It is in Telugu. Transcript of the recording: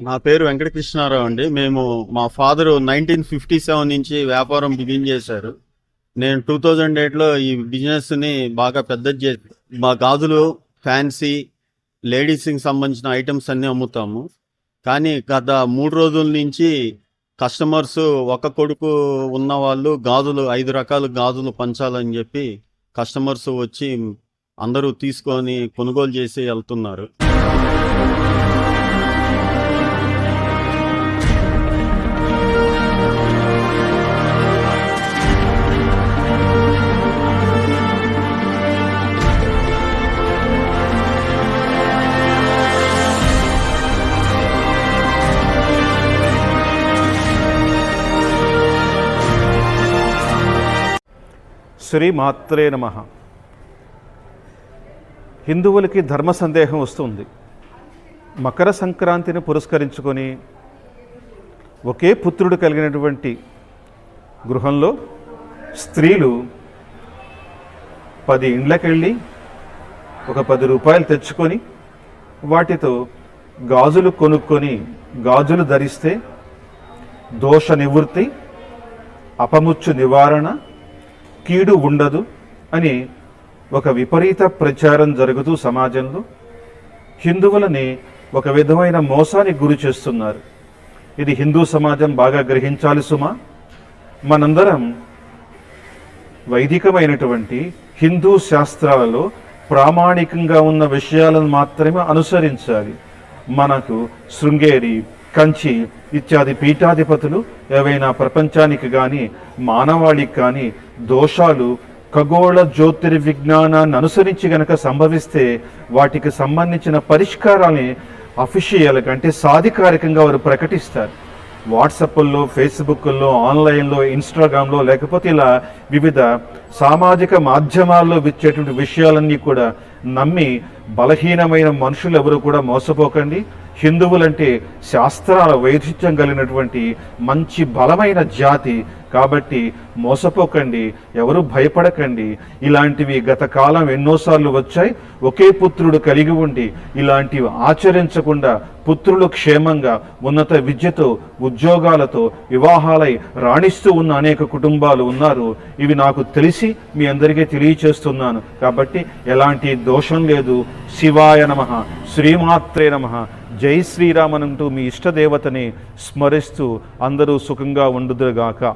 నా పేరు వెంకటకృష్ణారావు అండి. మేము మా ఫాదర్ నైన్టీన్ ఫిఫ్టీ సెవెన్ నుంచి వ్యాపారం బిగిన్ చేశారు. నేను టూ థౌజండ్ ఎయిట్లో ఈ బిజినెస్ని బాగా పెద్ద చే మా గాజులు ఫ్యాన్సీ లేడీస్కి సంబంధించిన ఐటమ్స్ అన్నీ అమ్ముతాము. కానీ గత మూడు రోజుల నుంచి కస్టమర్స్ ఒక కొడుకు ఉన్న వాళ్ళు గాజులు ఐదు రకాల గాజులు పంచాలని చెప్పి కస్టమర్స్ వచ్చి అందరూ తీసుకొని కొనుగోలు చేసి వెళ్తున్నారు. శ్రీ మాత్రే నమ. హిందువులకి ధర్మ సందేహం వస్తుంది. మకర సంక్రాంతిని పురస్కరించుకొని ఒకే పుత్రుడు కలిగినటువంటి గృహంలో స్త్రీలు పది ఇండ్లకెళ్ళి ఒక పది రూపాయలు తెచ్చుకొని వాటితో గాజులు కొనుక్కొని గాజులు ధరిస్తే దోష నివృత్తి అపముచ్చు నివారణ కీడు ఉండదు అని ఒక విపరీత ప్రచారం జరుగుతూ సమాజంలో హిందువులని ఒక విధమైన మోసానికి గురి చేస్తున్నారు. ఇది హిందూ సమాజం బాగా గ్రహించాలి సుమా. మనందరం వైదికమైనటువంటి హిందూ శాస్త్రాలలో ప్రామాణికంగా ఉన్న విషయాలను మాత్రమే అనుసరించాలి. మనకు శృంగేరి కంచి ఇత్యాది పీఠాధిపతులు ఏవైనా ప్రపంచానికి కానీ మానవాళికి కానీ దోషాలు ఖగోళ జ్యోతిర్విజ్ఞానాన్ని అనుసరించి గనక సంభవిస్తే వాటికి సంబంధించిన పరిష్కారాన్ని అఫిషియల్ అంటే సాధికారికంగా వారు ప్రకటిస్తారు. వాట్సాప్ల్లో ఫేస్బుక్ల్లో ఆన్లైన్లో ఇన్స్టాగ్రామ్లో లేకపోతే ఇలా వివిధ సామాజిక మాధ్యమాల్లో విచ్చేటువంటి విషయాలన్నీ కూడా నమ్మి బలహీనమైన మనుషులు ఎవరు కూడా మోసపోకండి. హిందువులంటే శాస్త్రాల వైచిత్యం కలిగినటువంటి మంచి బలమైన జాతి కాబట్టి మోసపోకండి ఎవరు భయపడకండి. ఇలాంటివి గత కాలం ఎన్నోసార్లు వచ్చాయి. ఒకే పుత్రుడు కలిగి ఉండి ఇలాంటివి ఆచరించకుండా పుత్రులు క్షేమంగా ఉన్నత విద్యతో ఉద్యోగాలతో వివాహాలై రాణిస్తూ ఉన్న అనేక కుటుంబాలు ఉన్నారు. ఇవి నాకు తెలిసి మీ అందరికీ తెలియచేస్తున్నాను. కాబట్టి ఎలాంటి దోషం లేదు. శివాయ నమ. శ్రీమాత్రే నమ. జై శ్రీరామనంటూ మీ ఇష్టదేవతని స్మరిస్తూ అందరూ సుఖంగా ఉండుదురుగాక.